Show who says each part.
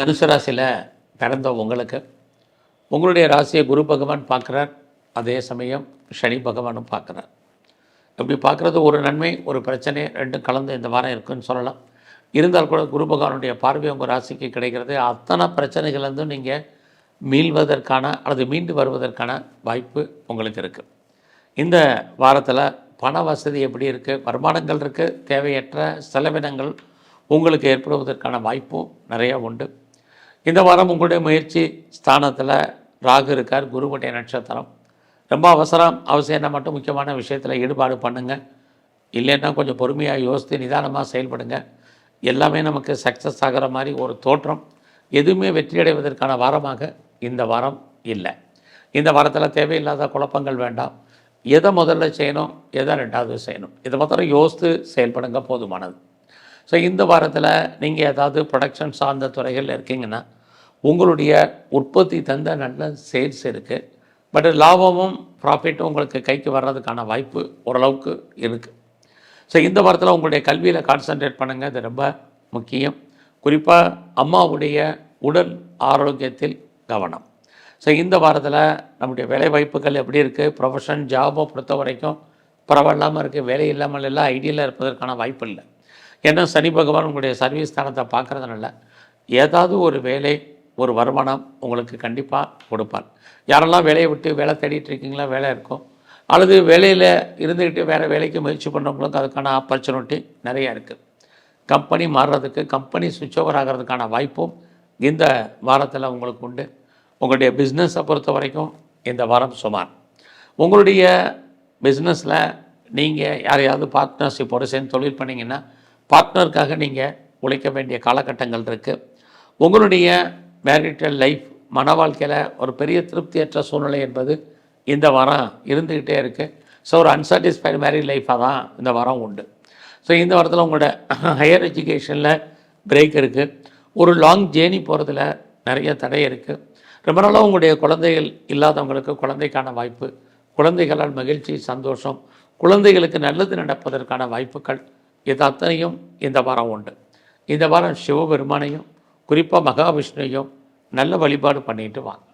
Speaker 1: தனுசு ராசியில் பிறந்த உங்களுக்கு உங்களுடைய ராசியை குரு பகவான் பார்க்குறார். அதே சமயம் சனி பகவானும் பார்க்குறார். இப்படி பார்க்குறது ஒரு நன்மை ஒரு பிரச்சனை ரெண்டும் கலந்து இந்த வாரம் இருக்குன்னு சொல்லலாம். இருந்தால் கூட குரு பகவானுடைய பார்வை உங்கள் ராசிக்கு கிடைக்கிறது. அத்தனை பிரச்சனைகள்லேருந்தும் நீங்கள் மீள்வதற்கான அல்லது மீண்டு வருவதற்கான வாய்ப்பு உங்களுக்கு இருக்குது இந்த வாரத்தில் பண வசதி எப்படி இருக்குது வருமானங்கள் இருக்குது தேவையற்ற செலவினங்கள் உங்களுக்கு ஏற்படுவதற்கான வாய்ப்பும் நிறையா உண்டு. இந்த வாரம் உங்களுடைய முயற்சி ஸ்தானத்தில் ராகு இருக்கார் குருவட்டை நட்சத்திரம். ரொம்ப அவசரம் அவசியம்னா மட்டும் முக்கியமான விஷயத்தில் ஈடுபாடு பண்ணுங்கள் இல்லைன்னா கொஞ்சம் பொறுமையாக யோசித்து நிதானமாக செயல்படுங்க. எல்லாமே நமக்கு சக்ஸஸ் ஆகிற மாதிரி ஒரு தோற்றம். எதுவுமே வெற்றி அடைவதற்கான வாரமாக இந்த வாரம் இல்லை. இந்த வாரத்தில் தேவையில்லாத குழப்பங்கள் வேண்டாம். எதை முதல்ல செய்யணும் எதை ரெண்டாவது செய்யணும். இதை மாத்திரம் யோசித்து செயல்படுங்க போதுமானது. ஸோ இந்த வாரத்தில் நீங்கள் ஏதாவது ப்ரொடக்ஷன் சார்ந்த துறைகள் இருக்கீங்கன்னா உங்களுடைய உற்பத்தி தந்த நல்ல சேல்ஸ் இருக்குது பட் லாபமும் ப்ராஃபிட்டும் உங்களுக்கு கைக்கு வர்றதுக்கான வாய்ப்பு ஓரளவுக்கு இருக்குது ஸோ இந்த வாரத்தில் உங்களுடைய கல்வியில் கான்சென்ட்ரேட் பண்ணுங்கள் இது ரொம்ப முக்கியம். குறிப்பாக அம்மாவுடைய உடல் ஆரோக்கியத்தில் கவனம். ஸோ இந்த வாரத்தில் நம்முடைய வேலை வாய்ப்புகள் எப்படி இருக்குது ப்ரொஃபஷன் ஜாபை பொறுத்த வரைக்கும் பரவாயில்லாமல் இருக்குது வேலை இல்லாமல் எல்லாம் ஐடியில் இருப்பதற்கான வாய்ப்பு இல்லை. ஏன்னா சனி பகவான் உங்களுடைய சர்வீஸ் ஸ்தானத்தை பார்க்குறதுனால ஏதாவது ஒரு வேலை ஒரு வருமானம் உங்களுக்கு கண்டிப்பாக கொடுப்பார். யாரெல்லாம் வேலையை விட்டு வேலை தேடிட்டு இருக்கீங்களா வேலை இருக்கும். அல்லது வேலையில் இருந்துக்கிட்டு வேறு வேலைக்கு முயற்சி பண்ணுறவங்களுக்கு அதுக்கான ஆப்பர்ச்சுனிட்டி நிறைய இருக்குது கம்பெனி மாறுறதுக்கு கம்பெனி சுவிட்ச் ஓவர் ஆகிறதுக்கான வாய்ப்பும் இந்த வாரத்தில் உங்களுக்கு உண்டு. உங்களுடைய பிஸ்னஸை பொறுத்த வரைக்கும் இந்த வாரம் சுமார். உங்களுடைய பிஸ்னஸில் நீங்கள் யாரையாவது பார்ட்னர்ஷிப்போடு சேர்ந்து தொழில் பண்ணிங்கன்னா பார்ட்னருக்காக நீங்கள் உழைக்க வேண்டிய காலகட்டங்கள் இருக்குது உங்களுடைய மேரிட்டல் லைஃப் மன வாழ்க்கையில் ஒரு பெரிய திருப்தியற்ற சூழ்நிலை என்பது இந்த வாரம் இருந்துக்கிட்டே இருக்குது ஸோ ஒரு அன்சாட்டிஸ்ஃபைடு மேரிட் லைஃபாக தான் இந்த வாரம் உண்டு. ஸோ இந்த வாரத்தில் உங்களோட ஹையர் எஜுகேஷனில் பிரேக் இருக்குது ஒரு லாங் ஜேர்னி போகிறதுல நிறைய தடை இருக்குது ரொம்ப நாளாக உங்களுடைய குழந்தைகள் இல்லாதவங்களுக்கு குழந்தைக்கான வாய்ப்பு குழந்தைகளால் மகிழ்ச்சி சந்தோஷம் குழந்தைகளுக்கு நல்லது நடப்பதற்கான வாய்ப்புகள் இது அத்தனையும் இந்த வாரம் உண்டு. இந்த வாரம் சிவபெருமானையும் குறிப்பாக மகாவிஷ்ணுவையும் நல்ல வழிபாடு பண்ணிட்டு வாங்க.